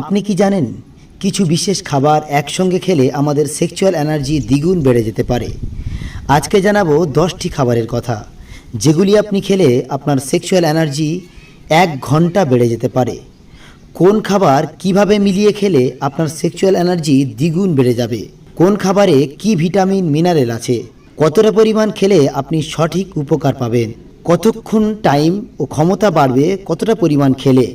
আপনি কি জানেন, কিছু বিশেষ খাবার একসঙ্গে খেলে আমাদের সেক্সুয়াল এনার্জি দ্বিগুণ বেড়ে যেতে পারে। আজকে জানাব দশটি খাবারের কথা, যেগুলি আপনি খেলে আপনার সেক্সুয়াল এনার্জি এক ঘণ্টা বেড়ে যেতে পারে। কোন খাবার কীভাবে মিলিয়ে খেলে আপনার সেক্সুয়াল এনার্জি দ্বিগুণ বেড়ে যাবে? কোন খাবারে কি ভিটামিন, মিনারেল আছে? কতটা পরিমাণ খেলে আপনি সঠিক উপকার পাবেন? কতক্ষণ টাইম ও ক্ষমতা বাড়বে কতটা পরিমাণ খেলে?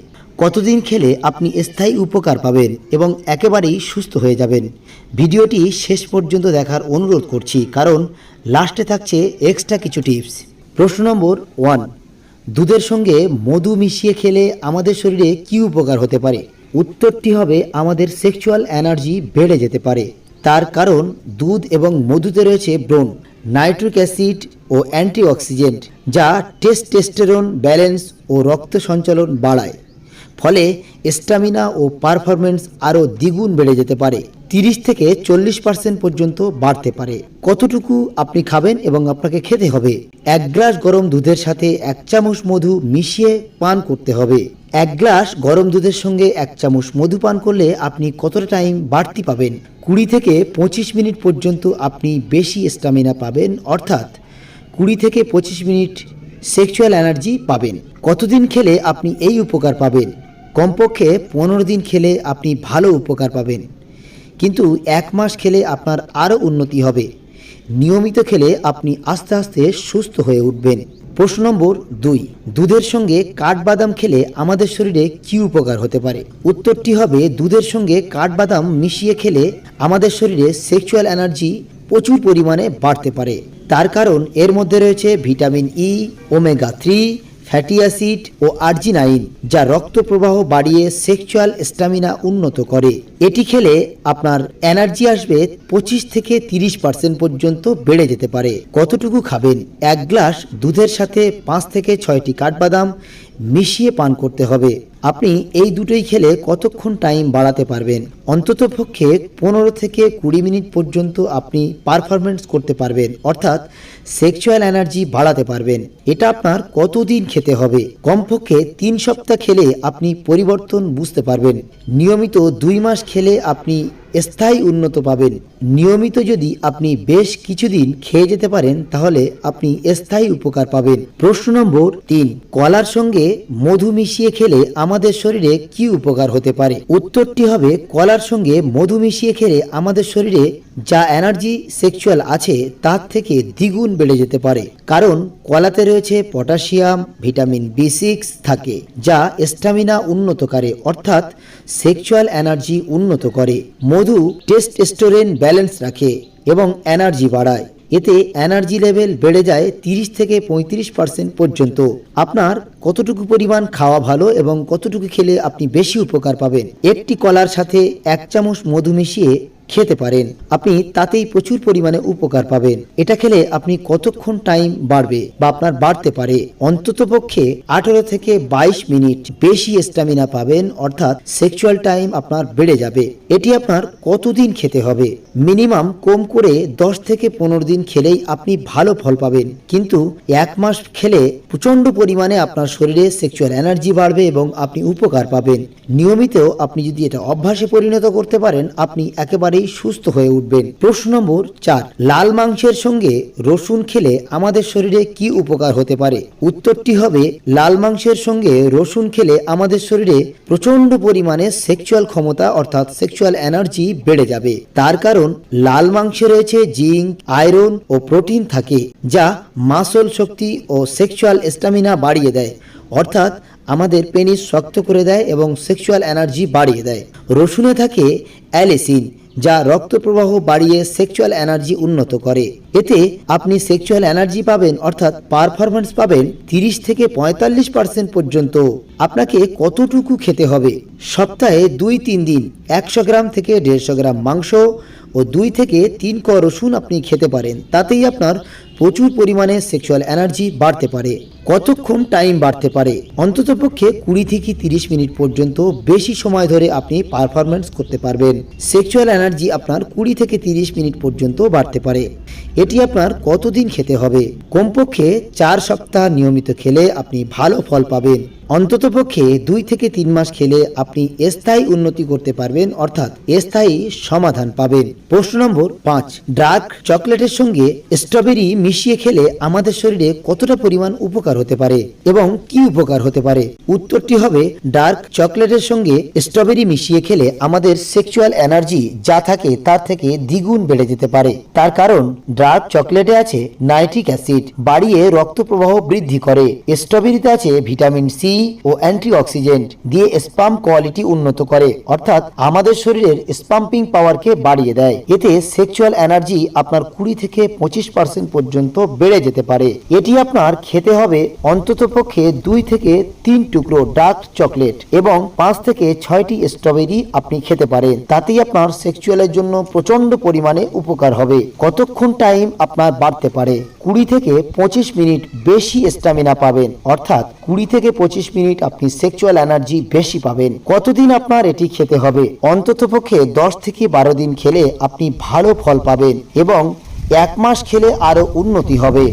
কতদিন খেলে আপনি স্থায়ী উপকার পাবেন এবং একেবারেই সুস্থ হয়ে যাবেন? ভিডিওটি শেষ পর্যন্ত দেখার অনুরোধ করছি, কারণ লাস্টে থাকছে এক্সট্রা কিছু টিপস প্রশ্ন নম্বর ওয়ান দুধের সঙ্গে মধু মিশিয়ে খেলে আমাদের শরীরে কি উপকার হতে পারে? উত্তরটি হবে আমাদের সেক্সুয়াল এনার্জি বেড়ে যেতে পারে। তার কারণ দুধ এবং মধুতে রয়েছে ব্রোন নাইট্রিক অ্যাসিড ও অ্যান্টিঅক্সিডেন্ট যা টেস্টেস্টেরন ব্যালেন্স ও রক্ত সঞ্চালন বাড়ায়। ফলে স্ট্যামিনা ও পারফরমেন্স আরও দ্বিগুণ বেড়ে যেতে পারে। তিরিশ থেকে চল্লিশ পার্সেন্ট পর্যন্ত বাড়তে পারে। কতটুকু আপনি খাবেন এবং আপনাকে খেতে হবে? এক গ্লাস গরম দুধের সাথে এক চামচ মধু মিশিয়ে পান করতে হবে। এক গ্লাস গরম দুধের সঙ্গে এক চামচ মধু পান করলে আপনি কতটা টাইম বাড়তি পাবেন? কুড়ি থেকে পঁচিশ মিনিট পর্যন্ত আপনি বেশি স্ট্যামিনা পাবেন, অর্থাৎ কুড়ি থেকে পঁচিশ মিনিট সেক্সুয়াল এনার্জি পাবেন। কতদিন খেলে আপনি এই উপকার পাবেন? কমপক্ষে পনেরো দিন খেলে আপনি ভালো উপকার পাবেন। কিন্তু এক মাস খেলে আপনার আরও উন্নতি হবে। নিয়মিত খেলে আপনি আস্তে আস্তে সুস্থ হয়ে উঠবেন। প্রশ্ন নম্বর দুই, দুধের সঙ্গে কাঠবাদাম খেলে আমাদের শরীরে কি উপকার হতে পারে? উত্তরটি হবে, দুধের সঙ্গে কাঠবাদাম মিশিয়ে খেলে আমাদের শরীরে সেক্সুয়াল এনার্জি প্রচুর পরিমাণে বাড়তে পারে। তার কারণ এর মধ্যে রয়েছে vitamin E omega three fatty acid ও আর্জিনাইন যা রক্ত প্রবাহ বাড়িয়ে সেক্সুয়াল স্ট্যামিনা উন্নত করে। এটি খেলে আপনার এনার্জি আসবে পঁচিশ থেকে তিরিশ পার্সেন্ট পর্যন্ত বেড়ে যেতে পারে। কতটুকু খাবেন? এক গ্লাস দুধের সাথে পাঁচ থেকে ছয়টি কাঠবাদাম মিশিয়ে পান করতে হবে। আপনি এই দুটোই খেলে কতক্ষণ টাইম বাড়াতে পারবেন? অন্তত পক্ষে পনেরো থেকে কুড়ি মিনিট পর্যন্ত আপনি পারফরমেন্স করতে পারবেন, অর্থাৎ সেক্সুয়াল এনার্জি বাড়াতে পারবেন। এটা আপনার কতদিন খেতে হবে? কমপক্ষে তিন সপ্তাহ খেলে আপনি পরিবর্তন বুঝতে পারবেন। নিয়মিত দুই মাস খেলে আপনি স্থায়ী উন্নত পাবেন। নিয়মিত যদি আপনি বেশ কিছুদিন খেয়ে যেতে পারেন, তাহলে আপনি স্থায়ী উপকার পাবেন। প্রশ্ন নম্বর তিন, কলার সঙ্গে মধু মিশিয়ে খেলে আমাদের শরীরে কি উপকার হতে পারে? উত্তরটি হবে, কলার সঙ্গে মধু মিশিয়ে খেলে আমাদের শরীরে যা এনার্জি সেক্সুয়াল আছে, তার থেকে দ্বিগুণ বেড়ে যেতে পারে। কারণ কলাতে রয়েছে পটাশিয়াম, ভিটামিন বি সিক্স থাকে, যা স্ট্যামিনা উন্নত করে, অর্থাৎ সেক্সুয়াল এনার্জি উন্নত করে। মধু টেস্টোস্টেরন ব্যালেন্স রাখে এবং এনার্জি বাড়ায়। এতে এনার্জি লেভেল বেড়ে যায় তিরিশ থেকে পঁয়ত্রিশ পার্সেন্ট পর্যন্ত। আপনার কতটুকু পরিমাণ খাওয়া ভালো এবং কতটুকু খেলে আপনি বেশি উপকার পাবেন? একটি কলার সাথে এক চামচ মধু মিশিয়ে খেতে পারেন। আপনি তাতেই প্রচুর পরিমাণে উপকার পাবেন। এটা খেলে আপনি কতক্ষণ টাইম বাড়বে বা আপনার বাড়তে পারে? অন্তত পক্ষে আঠারো থেকে বাইশ মিনিট বেশি স্ট্যামিনা পাবেন, অর্থাৎ সেক্সুয়াল টাইম আপনার বেড়ে যাবে। এটি আপনার কতদিন খেতে হবে? মিনিমাম কম করে দশ থেকে পনেরো দিন খেলেই আপনি ভালো ফল পাবেন। কিন্তু এক মাস খেলে প্রচণ্ড পরিমাণে আপনার শরীরে সেক্সুয়াল এনার্জি বাড়বে এবং আপনি উপকার পাবেন। নিয়মিত আপনি যদি এটা অভ্যাসে পরিণত করতে পারেন, আপনি একেবারেই সুস্থ হয়ে উঠবেন। প্রশ্ন নম্বর চার, লাল মাংসের সঙ্গে রসুন খেলে আমাদের শরীরে কি উপকার হতে পারে? উত্তরটি হবে, লাল মাংসের সঙ্গে রসুন খেলে আমাদের শরীরে প্রচণ্ড পরিমাণে সেক্সুয়াল ক্ষমতা অর্থাৎ সেক্সুয়াল এনার্জি বেড়ে যাবে। তার কারণ, লাল মাংসে রয়েছে জিঙ্ক, আয়রন ও প্রোটিন থাকে, যা মাসল শক্তি ও সেক্সুয়াল স্ট্যামিনা বাড়িয়ে দেয়। অর্থাৎ, আমাদের পেনিস শক্ত করে দেয় এবং সেক্সুয়াল এনার্জি বাড়িয়ে দেয়। রসুনে থাকে অ্যালেসিন যা রক্ত প্রবাহ বাড়িয়ে সেক্সুয়াল এনার্জি উন্নত করে। এতে আপনি সেক্সুয়াল এনার্জি পাবেন, অর্থাৎ পারফরমেন্স পাবেন তিরিশ থেকে পঁয়তাল্লিশ পার্সেন্ট পর্যন্ত। আপনাকে কতটুকু খেতে হবে? সপ্তাহে দুই তিন দিন একশো গ্রাম থেকে দেড়শো গ্রাম মাংস ও দুই থেকে তিন ক রসুন আপনি খেতে পারেন। তাতেই আপনার প্রচুর পরিমাণে সেক্সুয়াল এনার্জি বাড়তে পারে। কতক্ষণ টাইম বাড়তে পারে? অন্ততপক্ষে কুড়ি থেকে তিরিশ মিনিট পর্যন্ত বেশি সময় ধরে আপনি পারফরমেন্স করতে পারবেন। সেক্সুয়াল এনার্জি আপনার কুড়ি থেকে তিরিশ মিনিট পর্যন্ত বাড়তে পারে। এটি আপনার কতদিন খেতে হবে? কমপক্ষে চার সপ্তাহ নিয়মিত খেলে আপনি ভালো ফল পাবেন। অন্ততপক্ষে দুই থেকে তিন মাস খেলে আপনি স্থায়ী উন্নতি করতে পারবেন, অর্থাৎ স্থায়ী সমাধান পাবেন। প্রশ্ন নম্বর পাঁচ, ডার্ক চকলেটের সঙ্গে স্ট্রবেরি মিশিয়ে খেলে আমাদের শরীরে কতটা পরিমাণ উপকার হতে পারে এবং কি উপকার হতে পারে? উত্তরটি হবে, ডার্ক চকলেটের সঙ্গে স্ট্রবেরি মিশিয়ে খেলে আমাদের সেক্সুয়াল এনার্জি যা থাকে তার থেকে দ্বিগুণ বেড়ে যেতে পারে। তার কারণ, ডার্ক চকলেটে আছে নাইট্রিক অ্যাসিড, বাড়িয়ে রক্ত প্রবাহ বৃদ্ধি করে। স্ট্রবেরিতে আছে ভিটামিন সি ও অ্যান্টিঅক্সিডেন্ট দিয়ে স্পাম কোয়ালিটি উন্নত করে। অর্থাৎ, আমাদের শরীরের স্পাম্পিং পাওয়ারকে বাড়িয়ে দেয়। এতে সেক্সুয়াল এনার্জি আপনার কুড়ি থেকে পঁচিশ পার্সেন্ট পর্যন্ত বেড়ে যেতে পারে। এটি আপনার খেতে হবে অন্তত পক্ষে দুই থেকে তিন টুকরো ডার্ক চকলেট এবং পাঁচ থেকে ছয়টি স্ট্রবেরি আপনি খেতে পারেন। তাতেই আপনার সেক্সুয়ালের জন্য প্রচণ্ড পরিমাণে উপকার হবে। কতক্ষণ টাইম আপনার বাড়তে পারে? কুড়ি থেকে পঁচিশ মিনিট বেশি স্টামিনা পাবেন। অর্থাৎ কুড়ি থেকে পঁচিশ মিনিট আপনি সেক্সুয়াল এনার্জি বেশি পাবেন। কতদিন আপনার এটি খেতে হবে? অন্তত পক্ষে দশ থেকে বারো দিন খেলে আপনি ভালো ফল পাবেন এবং এক মাস খেলে আরও উন্নতি হবে।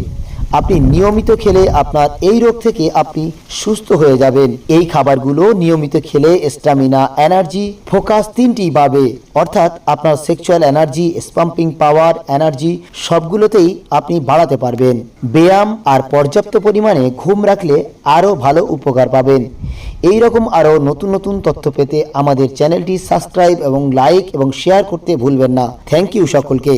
আপনি নিয়মিত খেলে আপনার এই রোগ থেকে আপনি সুস্থ হয়ে যাবেন। এই খাবারগুলো নিয়মিত খেলে স্টামিনা এনার্জি, ফোকাস তিনটি পাবে। অর্থাৎ আপনার সেক্সুয়াল এনার্জি, স্পাম্পিং পাওয়ার, এনার্জি সবগুলোতেই আপনি বাড়াতে পারবেন। ব্যায়াম আর পর্যাপ্ত পরিমাণে ঘুম রাখলে আরও ভালো উপকার পাবেন। এই রকম আরও নতুন নতুন তথ্য পেতে আমাদের চ্যানেলটি সাবস্ক্রাইব এবং লাইক এবং শেয়ার করতে ভুলবেন না। থ্যাংক ইউ সকলকে।